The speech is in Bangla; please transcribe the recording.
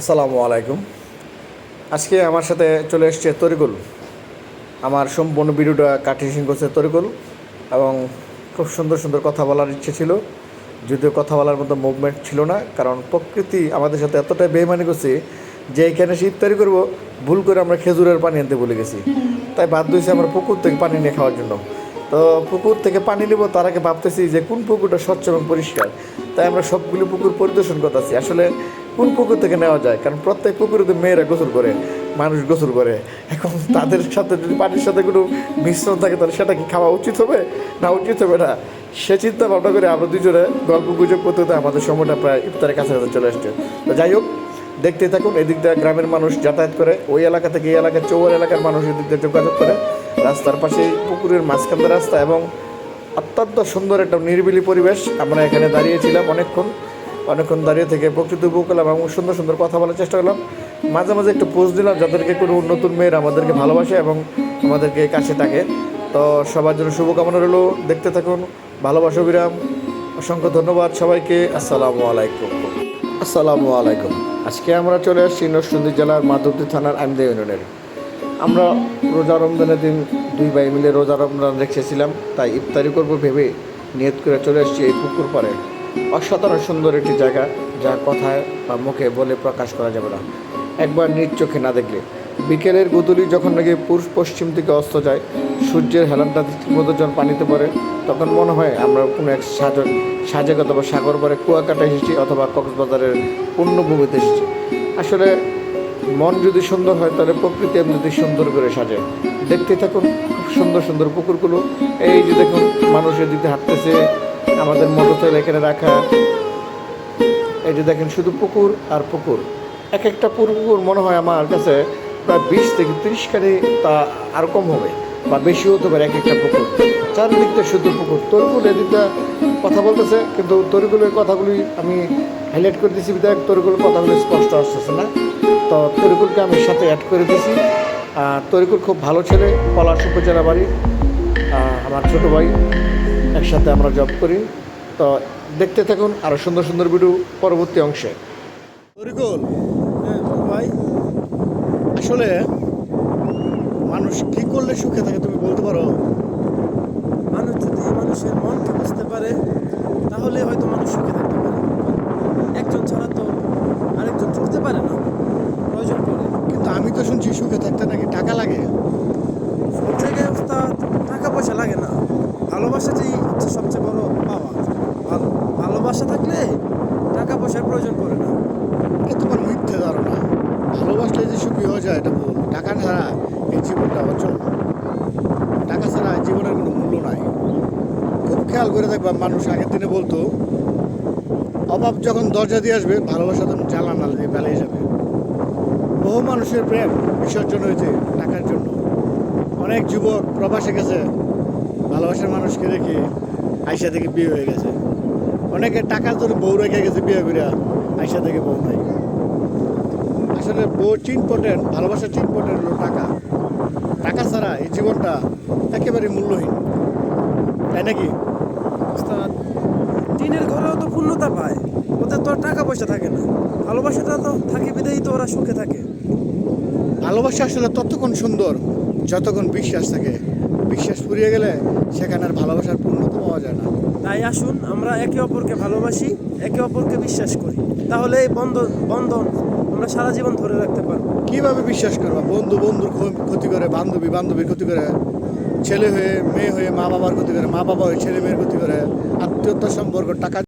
আসসালামু আলাইকুম। আজকে আমার সাথে চলে এসছে তরিকুল। আমার সম্পূর্ণ ভিডিওটা কাটিং করছে তরিকুল এবং খুব সুন্দর সুন্দর কথা বলার ইচ্ছে ছিল। যদিও কথা বলার মতো মুভমেন্ট ছিল না, কারণ প্রকৃতি আমাদের সাথে এতটাই বেমানি করছে যে এখানে এসে ইফতারি করব, ভুল করে আমরা খেজুরের পানি আনতে ভুলে গেছি। তাই বাধ্য হয়েছে আমরা পুকুর থেকে পানি নিয়ে খাওয়ার জন্য। তো পুকুর থেকে পানি নেব, তার আগে ভাবতেছি যে কোন পুকুরটা স্বচ্ছ এবং পরিষ্কার। তাই আমরা সবগুলো পুকুর পরিদর্শন করতেছি। আসলে কোন পুকুর থেকে নেওয়া যায়? কারণ প্রত্যেক পুকুরে তো মেয়েরা গোসল করে, মানুষ গোসল করে। এখন তাদের সাথে যদি পানির সাথে কোনো মিশ্রণ থাকে, তাহলে সেটা কি খাওয়া উচিত হবে? না উচিত হবে না? সে চিন্তা ভাবনা করে আমরা দুজনে গল্প গুজব করতে করতে আমাদের সময়টা প্রায় ইফতারের কাছাকাছি চলে আসছে। তো যাই হোক দেখতে থাকুন, এদিক দিয়ে গ্রামের মানুষ যাতায়াত করে। ওই এলাকা থেকে এই এলাকার চৌর এলাকার মানুষ এদিক দিয়ে যোগাযোগ করে। রাস্তার পাশে পুকুরের মাঝখান রাস্তা এবং অত্যন্ত সুন্দর একটা নিরিবিলি পরিবেশ। আমরা এখানে দাঁড়িয়েছিলাম অনেকক্ষণ। অনেকক্ষণ দাঁড়িয়ে থেকে প্রকৃতি উপভোগ করলাম এবং সুন্দর সুন্দর কথা বলার চেষ্টা করলাম। মাঝে মাঝে একটু পোস্ট দিলাম যাদেরকে কোনো নতুন মেয়ের আমাদেরকে ভালোবাসে এবং আমাদেরকে কাছে থাকে। তো সবার জন্য শুভকামনা রইল। দেখতে থাকুন। ভালোবাসা বিরাম অসংখ্য ধন্যবাদ সবাইকে। আসসালামু আলাইকুম। আসসালামু আলাইকুম। আজকে আমরা চলে আসছি নরসিংদী জেলার মাধবদী থানার আমদে ইউনিয়নের আমরা রোজা রমজানের দিন দুই ভাই মিলে রোজা রমজান রেখেছিলাম, তাই ইফতারি করব ভেবে নিয়ত করে চলে আসছি এই পুকুর পাড়ে। অসাধারণ সুন্দর একটি জায়গা যা কথায় বা মুখে বলে প্রকাশ করা যাবে না। একবার নিজ চোখে না দেখলে। বিকেলের গুদুলি যখন নাকি পুরুষ পশ্চিম থেকে অস্ত যায়, সূর্যের হেলানটা মতো যখন পানিতে পড়ে, তখন মনে হয় আমরা কোনো এক সাজ সাজেগত বা সাগর পাড়ে কুয়াকাটা এসেছি অথবা কক্সবাজারের পূর্ণভূমিতে এসেছি। আসলে মন যদি সুন্দর হয়, তাহলে প্রকৃতি এমনিতে সুন্দর করে সাজে। দেখতে থাকুন, খুব সুন্দর সুন্দর পুকুরগুলো। এই যে দেখুন মানুষের এদিকে হাঁটতেছে আমাদের মোটরসাইকেল এখানে রাখা। এই যে দেখেন, শুধু পুকুর আর পুকুর। এক একটা পুকুর মনে হয় আমার কাছে প্রায় বিশ থেকে তিরিশ কানি তা আর কম হবে, বা বেশি হতে পারে এক একটা পুকুর। চারদিকটা শুধু পুকুর। তরকুল এদিকটা কথা বলতেছে, কিন্তু তরিকুলের কথাগুলি আমি হাইলাইট করে দিয়েছি বিধায়ক, তরিকুলের কথাগুলি স্পষ্ট আসতেছে না। তো তরিকুলকে আমি সাথে অ্যাড করে দিয়েছি তরিকুল খুব ভালো ছেলে, পলাশ উপজেলা বাড়ি আমার ছোটো ভাই। একসাথে আমরা জব করি। তো দেখতে থাকুন আরও সুন্দর সুন্দর ভিডিও পরবর্তী অংশে। তরিকুল হ্যাঁ ভাই আসলে মানুষ কি করলে সুখে থাকে তুমি বলতে পারো? মানুষ যদি মানুষের মনকে বুঝতে পারে তাহলে হয়তো মানুষ সুখে থাকতে পারে। একজন ছাড়া তো আরেকজন চলতে পারে না প্রয়োজন পড়ে। কিন্তু আমি তো শুনছি সুখে থাকতে নাকি টাকা লাগে? ভালোবাসাটাই হচ্ছে সবচেয়ে বড় পাওয়া। ভালো, ভালোবাসা থাকলে টাকা পয়সার প্রয়োজন পড়ে না। এটা তোমার মিথ্যে ধারণা। ভালোবাসলে যে সুখী হয়ে যায়, এটা টাকা ছাড়া এই জীবনটা অচল টাকা ছাড়া জীবনের কোনো মূল্য নাই। খুব খেয়াল করে দেখবা, মানুষ আগের দিনে বলতো, অভাব যখন দরজা দিয়ে আসবে, ভালোবাসা তখন জ্বালানা দিয়ে বেলিয়ে যাবে। বহু মানুষের প্রেম বিসর্জন হয়েছে টাকার জন্য। অনেক যুবক প্রবাসে গেছে ভালোবাসার মানুষকে রেখে আইসা থেকে বিয়ে হয়ে গেছে। অনেকে টাকার জন্য বউ রেখে গেছে বিয়ে করে আইসা থেকে বউ নাই। আসলে বউ ইম্পর্টেন্ট ভালোবাসার ইম্পর্টেন্ট হলো টাকা। টাকা ছাড়া এই জীবনটা একেবারে মূল্যহীন। তাই নাকি? টিনের ঘরেও তো পূর্ণতা পায়। ওদের তো টাকা পয়সা থাকে না। ভালোবাসাটা তো থাকে বিদেই তো ওরা সুখে থাকে। ভালোবাসা আসলে ততক্ষণ সুন্দর যতক্ষণ বিশ্বাস থাকে। বিশ্বাস ফুরিয়ে গেলে সেখানে আর ভালোবাসার পূর্ণতা পাওয়া যায় না। তাই আসুন আমরা একে অপরকে ভালোবাসি একে অপরকে বিশ্বাস করি। তাহলে এই বন্ধন বন্ধন আমরা সারা জীবন ধরে রাখতে পারব। কীভাবে বিশ্বাস করব? বন্ধু বন্ধুর ক্ষতি করে বান্ধবী বান্ধবীর ক্ষতি করে ছেলে হয়ে মেয়ে হয়ে মা বাবার ক্ষতি করে মা বাবা হয়ে ছেলে মেয়ের ক্ষতি করে আত্মীয়তার সম্পর্ক টাকা